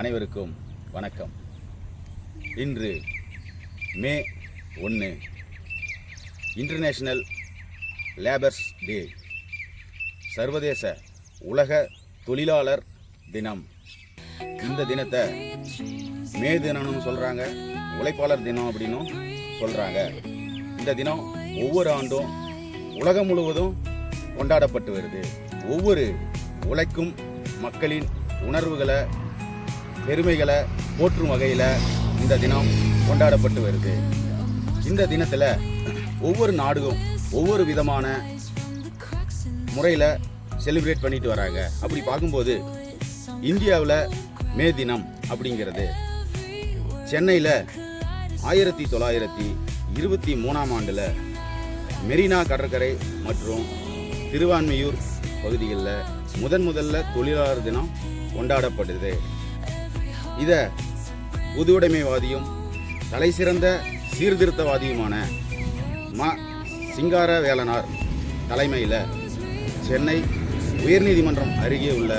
அனைவருக்கும் வணக்கம். இன்று மே ஒன்று இன்டர்நேஷ்னல் லேபர்ஸ் டே சர்வதேச உலக தொழிலாளர் தினம். இந்த தினத்தை மே தினம்னு சொல்கிறாங்க உழைப்பாளர் தினம் அப்படின்னும் சொல்கிறாங்க இந்த தினம் ஒவ்வொரு ஆண்டும் உலகம் முழுவதும் கொண்டாடப்பட்டு வருது. ஒவ்வொரு உழைக்கும் மக்களின் உணர்வுகளை பெருமைகளை போற்றும் வகையில் இந்த தினம் கொண்டாடப்பட்டு வருது. இந்த தினத்தில் ஒவ்வொரு நாடுகளும் ஒவ்வொரு விதமான முறையில் செலிப்ரேட் பண்ணிட்டு வராங்க. அப்படி பார்க்கும்போது இந்தியாவில் மே தினம் அப்படிங்கிறது. சென்னையில் ஆயிரத்தி தொள்ளாயிரத்தி இருபத்தி மூணாம் ஆண்டில் மெரினா கடற்கரை மற்றும் திருவான்மையூர் பகுதிகளில் முதன் முதல்ல தொழிலாளர் தினம் கொண்டாடப்படுது. இதை பொதுவுடைமைவாதியும் தலைசிறந்த சீர்திருத்தவாதியுமான ம. சிங்கார வேலனார் தலைமையில் சென்னை உயர்நீதிமன்றம் அருகே உள்ள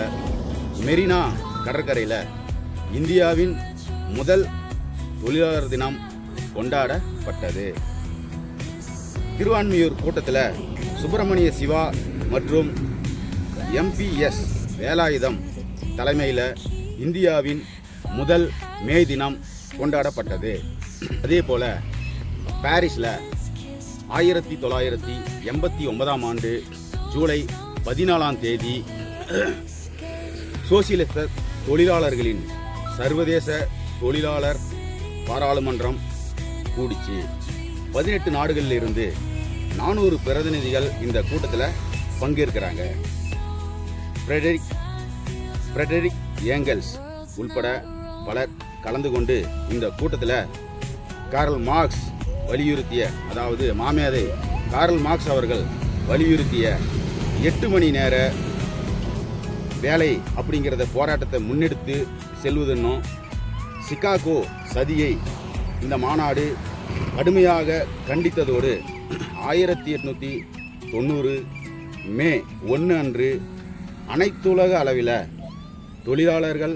மெரினா கடற்கரையில் இந்தியாவின் முதல் தொழிலாளர் தினம் கொண்டாடப்பட்டது. திருவான்மியூர் கூட்டத்தில் சுப்பிரமணிய சிவா மற்றும் எம்பிஎஸ் வேலாயுதம் தலைமையில் இந்தியாவின் முதல் மே தினம் கொண்டாடப்பட்டது. அதே போல் பாரிஸில் ஆயிரத்தி தொள்ளாயிரத்தி எண்பத்தி ஒன்பதாம் ஆண்டு ஜூலை பதினாலாம் தேதி சோசியலிச தொழிலாளர்களின் சர்வதேச தொழிலாளர் பாராளுமன்றம் கூடிச்சு. பதினெட்டு நாடுகளில் இருந்து நானூறு பிரதிநிதிகள் இந்த கூட்டத்தில் பங்கேற்கிறாங்க. ஃப்ரெடரிக் ஃப்ரெடரிக் ஏங்கல்ஸ் உள்பட பலர் கலந்து கொண்டு இந்த கூட்டத்தில் கார்ல் மார்க்ஸ் வலியுறுத்திய அதாவது மாமேதை கார்ல் மார்க்ஸ் அவர்கள் வலியுறுத்திய எட்டு மணி நேர வேலை அப்படிங்கிறத போராட்டத்தை முன்னெடுத்து செல்வதென்னும் சிகாகோ சதியை இந்த மாநாடு கடுமையாக கண்டித்ததோடு ஆயிரத்தி எட்நூற்றி தொண்ணூறு மே ஒன்று அன்று அனைத்துலக அளவில் தொழிலாளர்கள்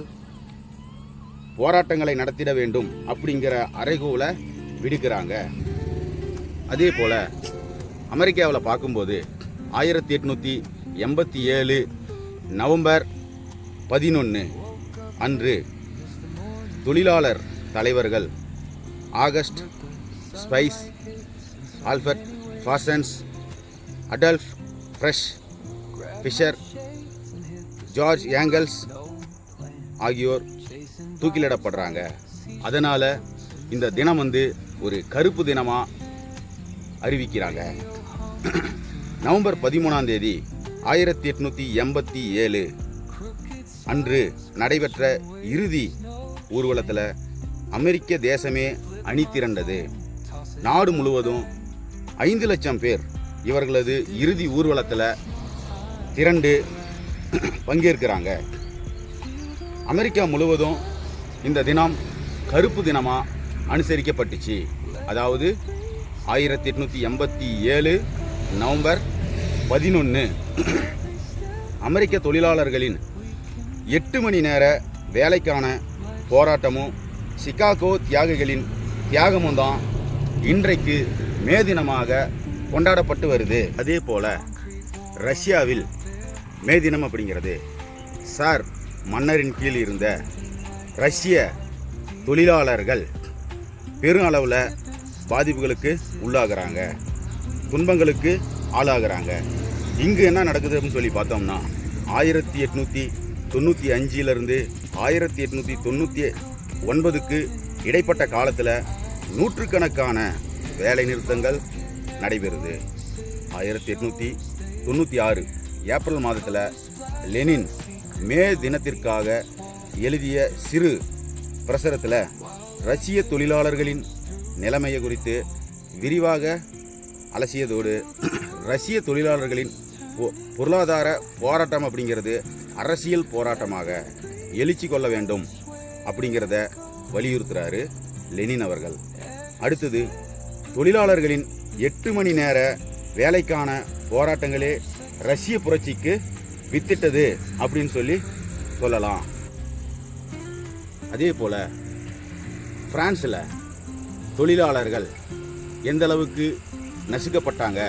போராட்டங்களை நடத்திட வேண்டும் அப்படிங்கிற அறைகூலை விடுக்கிறாங்க அதே போல் அமெரிக்காவில் பார்க்கும்போது ஆயிரத்தி எட்நூற்றி எண்பத்தி ஏழு நவம்பர் பதினொன்று அன்று தொழிலாளர் தலைவர்கள் August Spies Albert Parsons Adolph fresh Fischer George Engels ஆகியோர் தூக்கிலிடப்படுறாங்க. அதனால் இந்த தினம் வந்து ஒரு கருப்பு தினமாக அறிவிக்கிறாங்க. நவம்பர் பதிமூணாம் தேதி ஆயிரத்தி எட்நூற்றி எண்பத்தி ஏழு அன்று நடைபெற்ற இறுதி ஊர்வலத்தில் அமெரிக்க தேசமே அணி திரண்டது நாடு முழுவதும் ஐந்து லட்சம் பேர் இவர்களது இறுதி ஊர்வலத்தில் திரண்டு பங்கேற்கிறாங்க. அமெரிக்கா முழுவதும் இந்த தினம் கருப்பு தினமாக அனுசரிக்கப்பட்டுச்சு. அதாவது ஆயிரத்தி எட்நூற்றி எண்பத்தி ஏழு நவம்பர் பதினொன்று அமெரிக்க தொழிலாளர்களின் எட்டு மணி நேர வேலைக்கான போராட்டமும் சிகாகோ தியாகிகளின் தியாகமும் தான் இன்றைக்கு மே தினமாக கொண்டாடப்பட்டு வருது. அதே போல் ரஷ்யாவில் மே தினம் அப்படிங்கிறது. சார் மன்னரின் கீழ் இருந்த ரஷ்ய தொழிலாளர்கள் பெரும் அளவில் பாதிப்புகளுக்கு உள்ளாகிறாங்க. துன்பங்களுக்கு ஆளாகிறாங்க. இங்கு என்ன நடக்குது அப்படின்னு சொல்லி பார்த்தோம்னா ஆயிரத்தி எட்நூற்றி தொண்ணூற்றி அஞ்சிலிருந்து ஆயிரத்தி எட்நூற்றி தொண்ணூற்றி ஒன்பதுக்கு இடைப்பட்ட காலத்தில் நூற்றுக்கணக்கான வேலை நிறுத்தங்கள் நடைபெறுது. ஆயிரத்தி எட்நூற்றி தொண்ணூற்றி ஆறு ஏப்ரல் மாதத்தில் லெனின் மே தினத்திற்காக எழுதிய சிறு பிரசுரத்தில் ரஷ்ய தொழிலாளர்களின் நிலைமையை குறித்து விரிவாக அலசியதோடு ரஷ்ய தொழிலாளர்களின் பொ- பொருளாதார போராட்டம் அப்படிங்கிறது அரசியல் போராட்டமாக எழுச்சி கொள்ள வேண்டும் அப்படிங்கிறத வலியுறுத்துகிறாரு லெனின் அவர்கள். அடுத்தது தொழிலாளர்களின் எட்டு மணி நேர வேலைக்கான போராட்டங்களே ரஷ்ய புரட்சிக்கு வித்திட்டது அப்படின்னு சொல்லி சொல்லலாம். அதே போல் ஃப்ரான்ஸில் தொழிலாளர்கள் எந்த அளவுக்கு நசுக்கப்பட்டாங்க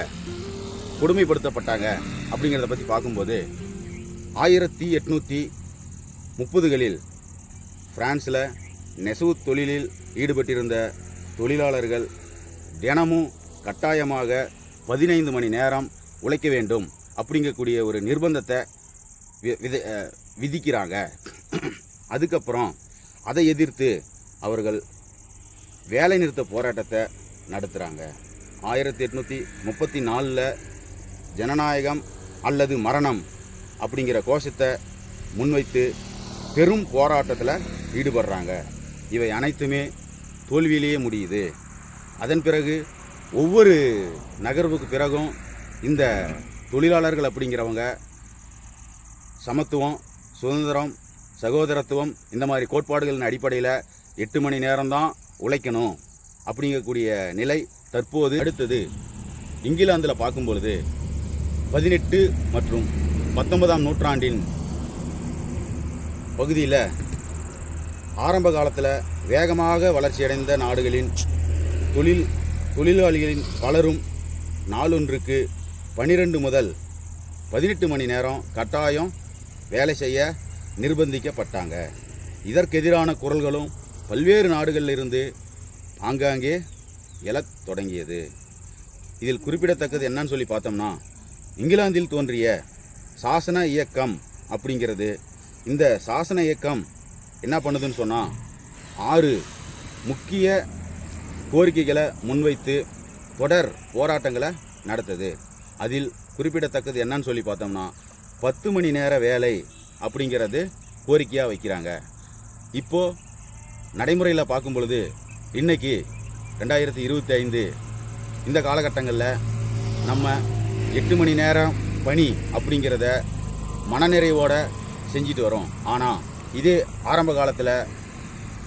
கொடுமைப்படுத்தப்பட்டாங்க அப்படிங்கிறத பற்றி பார்க்கும்போது ஆயிரத்தி எட்நூற்றி முப்பதுகளில் ஃப்ரான்ஸில் நெசவு தொழிலில் ஈடுபட்டிருந்த தொழிலாளர்கள் தினமும் கட்டாயமாக பதினைந்து மணி நேரம் உழைக்க வேண்டும் அப்படிங்கக்கூடிய ஒரு நிர்பந்தத்தை வி- வித- விதிக்கிறாங்க. அதுக்கப்புறம் அதை எதிர்த்து அவர்கள் வேலை நிறுத்த போராட்டத்தை நடத்துகிறாங்க ஆயிரத்தி எட்நூற்றி முப்பத்தி நாலில் ஜனநாயகம் அல்லது மரணம் அப்படிங்கிற கோஷத்தை முன்வைத்து பெரும் போராட்டத்தில் ஈடுபடுறாங்க. இவை அனைத்துமே தோல்வியிலேயே முடியுது. அதன் பிறகு ஒவ்வொரு நகர்வுக்கு பிறகும் இந்த தொழிலாளர்கள் அப்படிங்கிறவங்க சமத்துவம் சுதந்திரம் சகோதரத்துவம் இந்த மாதிரி கோட்பாடுகளின் அடிப்படையில் எட்டு மணி நேரம்தான் உழைக்கணும் அப்படிங்கக்கூடிய நிலை தற்போது அடுத்தது இங்கிலாந்தில் பார்க்கும் பொழுது பதினெட்டு மற்றும் பத்தொன்பதாம் நூற்றாண்டின் பகுதியில் ஆரம்ப காலத்தில் வேகமாக வளர்ச்சியடைந்த நாடுகளின் தொழில் தொழிலாளிகளின் பலரும் நாளொன்றுக்கு பனிரெண்டு முதல் பதினெட்டு மணி நேரம் கட்டாயம் வேலை செய்ய நிர்பந்திக்கப்பட்டாங்க. இதற்கெதிரான குரல்களும் பல்வேறு நாடுகளில் இருந்து ஆங்காங்கே எழத் தொடங்கியது. இதில் குறிப்பிடத்தக்கது என்னன்னு சொல்லி பார்த்தோம்னா இங்கிலாந்தில் தோன்றிய சாசன இயக்கம் அப்படிங்கிறது. இந்த சாசன இயக்கம் என்ன பண்ணுதுன்னு சொன்னால் ஆறு முக்கிய கோரிக்கைகளை முன்வைத்து தொடர் போராட்டங்களை நடத்துது. அதில் குறிப்பிடத்தக்கது என்னன்னு சொல்லி பார்த்தோம்னா பத்து மணி நேர வேலை அப்படிங்கிறது கோரிக்கையாக வைக்கிறாங்க. இப்போது நடைமுறையில் பார்க்கும் பொழுது இன்னைக்கு ரெண்டாயிரத்தி இருபத்தி ஐந்து இந்த காலகட்டங்களில் நம்ம எட்டு மணி நேரம் பணி அப்படிங்கிறத மனநிறைவோடு செஞ்சுட்டு வரோம். ஆனால் இதே ஆரம்ப காலத்தில்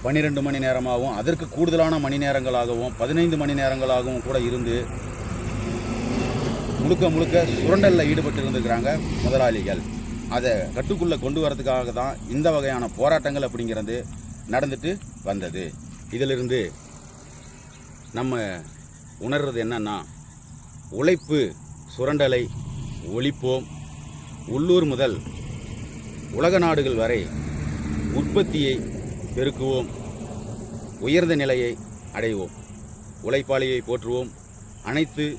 பன்னிரெண்டு மணி நேரமாகவும் அதற்கு கூடுதலான மணி நேரங்களாகவும் பதினைந்து மணி நேரங்களாகவும் கூட இருந்து முழுக்க முழுக்க சுரண்டலில் ஈடுபட்டு இருந்துக்கிறாங்க முதலாளிகள். அதை கட்டுக்குள்ளே கொண்டு வரதுக்காக தான் இந்த வகையான போராட்டங்கள் அப்படிங்கிறது நடந்துட்டு வந்தது. இதிலிருந்து நம்ம உணர்றது என்னன்னா உழைப்பு சுரண்டலை ஒழிப்போம். உள்ளூர் முதல் உலக நாடுகள் வரை உற்பத்தியை பெருக்குவோம். உயர்ந்த நிலையை அடைவோம். உழைப்பாளியை போற்றுவோம். அனைத்து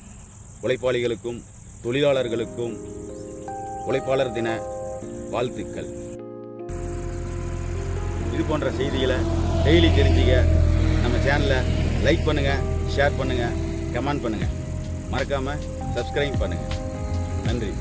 உழைப்பாளிகளுக்கும் தொழிலாளர்களுக்கும் உழைப்பாளர் தின வாழ்த்துக்கள். இது போன்ற செய்திகளை டெய்லி தெரிஞ்சுக்க நம்ம சேனலை லைக் பண்ணுங்கள் ஷேர் பண்ணுங்கள் கமெண்ட் பண்ணுங்கள் மறக்காமல் சப்ஸ்கிரைப் பண்ணுங்கள் நன்றி.